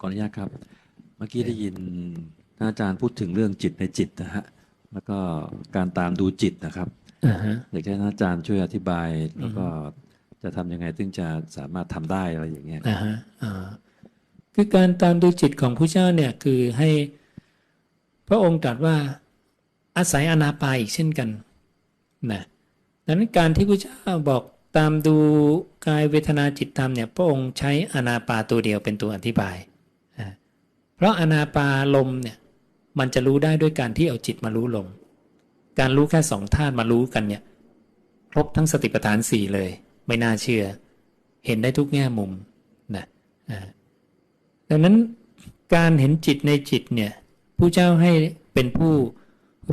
ขออนุญาตครับ เมื่อกี้ได้ยินท่านอาจารย์พูดถึงเรื่องจิตในจิตนะฮะแล้วก็การตามดูจิตนะครับอ่าฮะอยากให้ท่านอาจารย์ช่วยอธิบาย แล้วก็จะทำยังไงถึงจะสามารถทำได้อะไรอย่างเงี้ยอ่าฮะอ่าคือการตามดูจิตของผู้เจ้าเนี่ยคือให้พระองค์ตรัสว่าอาศัยอนาปาอีกเช่นกันนะดังนั้นการที่พระเจ้าบอกตามดูกายเวทนาจิตธรรมเนี่ยพระองค์ใช้อนาปาตัวเดียวเป็นตัวอธิบายอ่า เพราะอนาปาลมเนี่ยมันจะรู้ได้ด้วยการที่เอาจิตมารู้ลม การรู้แค่สองธาตุมารู้กันเนี่ยครบทั้งสติปัฏฐานสี่เลย ไม่น่าเชื่อ เห็นได้ทุกแง่มุมนะอ่าดังนั้นการเห็นจิตในจิตเนี่ยผู้เจ้าให้เป็นผู้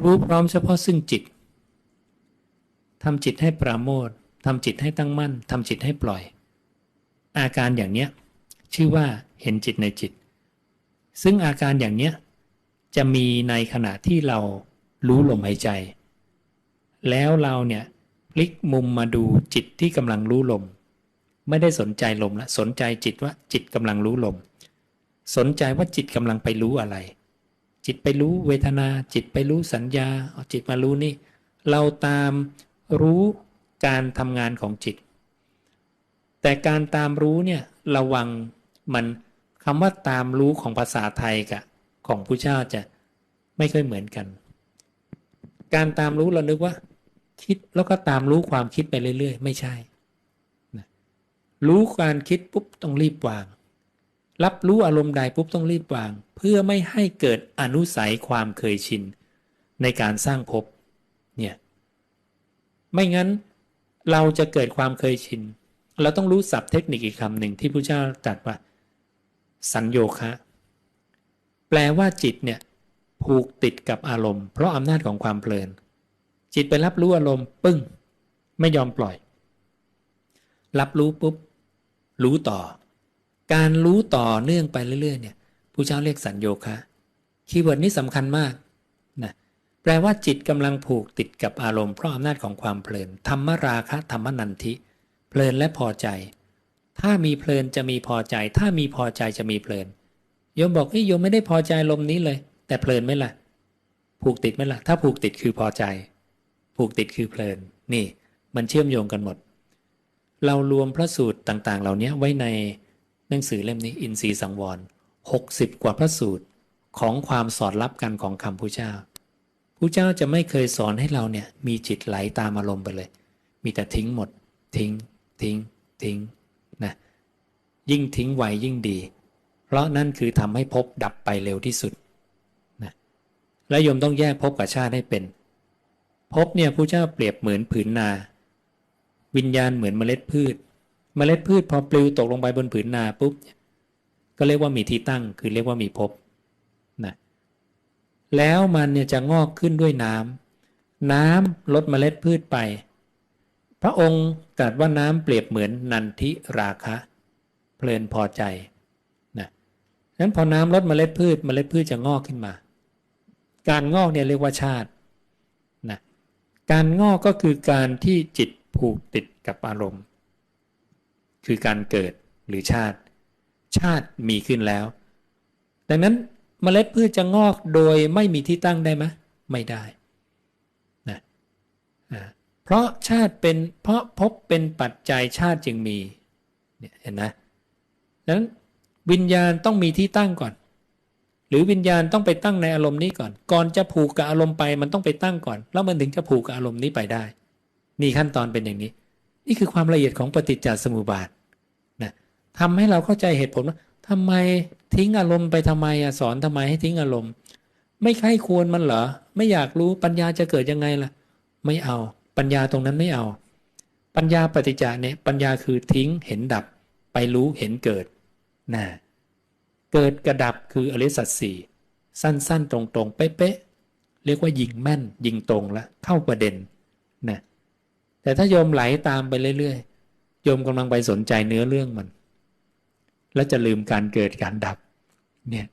รู้พร้อมเฉพาะซึ่งจิตทำจิตให้ปราโมททำจิตให้ตั้งมั่นทำจิตให้ปล่อย อาการอย่างเนี้ยชื่อว่าเห็นจิตในจิต ซึ่งอาการอย่างเนี้ยจะมีในขณะที่เรารู้ลมหายใจ แล้วเราเนี่ยพลิกมุมมาดูจิตที่กำลังรู้ลม ไม่ได้สนใจลมละสนใจจิตว่าจิตกำลังรู้ลม สนใจว่าจิตกำลังไปรู้อะไร จิตไปรู้เวทนา จิตไปรู้สัญญาเอาจิตมารู้นี่ เราตามรู้การทำงานของจิต แต่การตามรู้เนี่ยระวังมัน คำว่าตามรู้ของภาษาไทยกับของผู้เจ้าจะไม่ค่อยเหมือนกัน การตามรู้เรานึกว่า คิดแล้วก็ตามรู้ความคิดไปเรื่อยๆ ไม่ใช่นะรู้การคิดปุ๊บต้องรีบวาง รับรู้อารมณ์ใดปุ๊บต้องรีบวาง เพื่อไม่ให้เกิดอนุสัยความเคยชิน ในการสร้างภพเนี่ยไม่งั้นเราจะเกิดความเคยชิน เราต้องรู้ศัพท์เทคนิคอีกคำหนึ่งที่พระเจ้าตรัสว่า สัญโยคะ แปลว่าจิตเนี่ยผูกติดกับอารมณ์ เพราะอำนาจของความเพลิน จิตไปรับรู้อารมณ์ปึ้ง ไม่ยอมปล่อย รับรู้ปุ๊บ รู้ต่อ การรู้ต่อเนื่องไปเรื่อยๆเนี่ยผู้เจ้าเรียกสัญโยคะคีย์เวิร์ดนี้สำคัญมากนะแปลว่าจิตกำลังผูกติดกับอารมณ์เพราะอำนาจของความเพลินธรรมราคะธรรมนันทิ เพลินและพอใจ ถ้ามีเพลินจะมีพอใจ ถ้ามีพอใจจะมีเพลินโยมบอกเฮ้ยโยมไม่ได้พอใจลมนี้เลย แต่เพลินไหมล่ะ ผูกติดไหมล่ะ ถ้าผูกติดคือพอใจ ผูกติดคือเพลิน นี่ มันเชื่อมโยงกันหมด เรารวมพระสูตรต่าง ๆ เหล่านี้ไว้ในหนังสือเล่มนี้ อินทรีย์สังวร60 กว่าพระสูตรของความสอดรับกันของคำพุทธเจ้าพุทธเจ้าจะไม่เคยสอนให้เราเนี่ย มีจิตไหลตามอารมณ์ไปเลย มีแต่ทิ้งหมด ทิ้ง ทิ้ง ทิ้ง ยิ่งทิ้งไวยิ่งดี เพราะนั่นคือทำให้ภพดับไปเร็วที่สุดนะและโยมต้องแยกภพกับชาติให้เป็นภพเนี่ยพระเจ้าเปรียบเหมือนผืนนา วิญญาณเหมือนเมล็ดพืช เมล็ดพืชพอปลิวตกลงไปบนผืนนาปุ๊บก็เรียกว่ามีที่ตั้ง คือเรียกว่ามีภพนะแล้วมันเนี่ยจะงอกขึ้นด้วยน้ำน้ำลดเมล็ดพืชไป พระองค์ตรัสว่าน้ำเปรียบเหมือนนันทิราคะ ลินพอใจนะนั้นพอน้ำลดเมล็ดพืชเมล็ดพืชจะงอกขึ้นมา การงอกเนี่ยเรียกว่าชาตินะการงอกก็คือการที่จิตผูกติดกับอารมณ์ คือการเกิดหรือชาติ ชาติมีขึ้นแล้ว ดังนั้นเมล็ดพืชจะงอกโดยไม่มีที่ตั้งได้ไหมไม่ได้นะเพราะชาติเป็นเพราะพบเป็นปัจจัยชาติจึงมีเนี่ยเห็นนะ นั้นวิญญาณต้องมีที่ตั้งก่อน หรือวิญญาณต้องไปตั้งในอารมณ์นี้ก่อน ก่อนจะผูกกับอารมณ์ไปมันต้องไปตั้งก่อน แล้วมันถึงจะผูกกับอารมณ์นี้ไปได้ นี่ขั้นตอนเป็นอย่างนี้ นี่คือความละเอียดของปฏิจจสมุปบาทนะทำให้เราเข้าใจเหตุผลว่าทำไมทิ้งอารมณ์ไปทำไมอสอนทำไมให้ทิ้งอารมณ์ ไม่ใคร่ควรมันเหรอ ไม่อยากรู้ปัญญาจะเกิดยังไงล่ะ ไม่เอา ปัญญาตรงนั้นไม่เอา ปัญญาปฏิจจาเนี่ยปัญญาคือทิ้งเห็นดับ ไปรู้เห็นเกิด นะเกิดกระดับคืออริสัตสี่สั้นๆ ตรงๆ เป๊ะๆ เรียกว่ายิงแม่น ยิงตรงแล้วเข้าประเด็นนะแต่ถ้าโยมไหลาตามไปเรื่อยๆ โยมกำลังไปสนใจเนื้อเรื่องมัน แล้วจะลืมการเกิดการดับเนี่ย